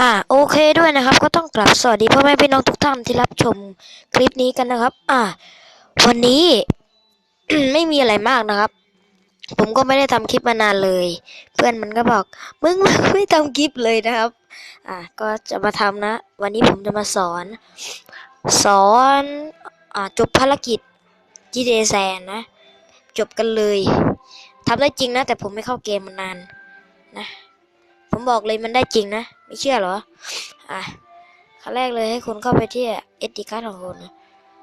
อ่าโอเคด้วยนะครับ ก็ต้องกลับสวัสดีพ่อแม่พี่น้องทุกท่านที่รับชมคลิปนี้กันนะครับ อ่า วันนี้ ไม่มีอะไรมากนะครับ ผมก็ไม่ได้ทำคลิปมานานเลย เพื่อนมันก็บอกมึงไม่ทำคลิปเลยนะครับ อ่าก็จะมาทำนะ วันนี้ผมจะมาสอน สอนอ่าจบภารกิจ GTA แซนนะ จบกันเลยทำได้จริงนะ แต่ผมไม่เข้าเกมมานานนะ ผมบอกเลยมันได้จริงนะ ไม่เชื่อเหรอ อะขั้นแรกเลยให้คุณเข้าไปที่ SD card ของคุณ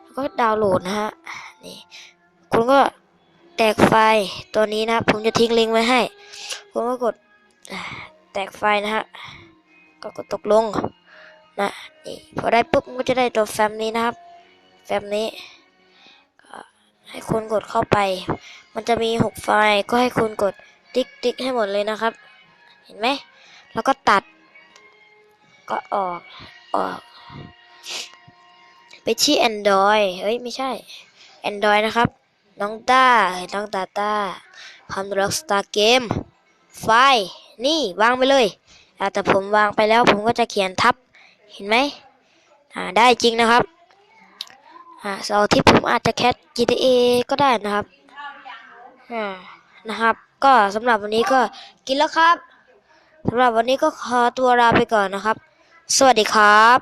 แล้วก็ดาวน์โหลดนะฮะ นี่ คุณก็แตกไฟล์ตัวนี้นะ ผมจะทิ้งลิงก์ไว้ให้ คุณก็กดแตกไฟล์นะฮะ ก็กดตกลงนะ นี่ พอได้ปุ๊บมันก็จะได้ตัวแฟ้มนี้นะครับ แฟ้มนี้ก็ให้คุณกดเข้าไป มันจะมีหกไฟล์ ก็ให้คุณกดติ๊กติ๊กให้หมดเลยนะครับ เห็นไหม แล้วก็ตัด ก็ออกออกไปที่ Android เฮ้ย ไม่ใช่ Android นะครับ น้องต้าเห็นน้องตาต้าคำร็อกสตาร์เกม ไฟล์นี่วางไปเลย แต่ผมวางไปแล้วผมก็จะเขียนทับ เห็นไหมอ่าได้จริงนะครับอ่าเสาที่ผมอาจจะแคส GTA ก็ได้นะครับอ่านะครับ ก็สำหรับวันนี้ก็กินแล้วครับสำหรับวันนี้ก็ขอตัวลาไปก่อนนะครับ สวัสดีครับ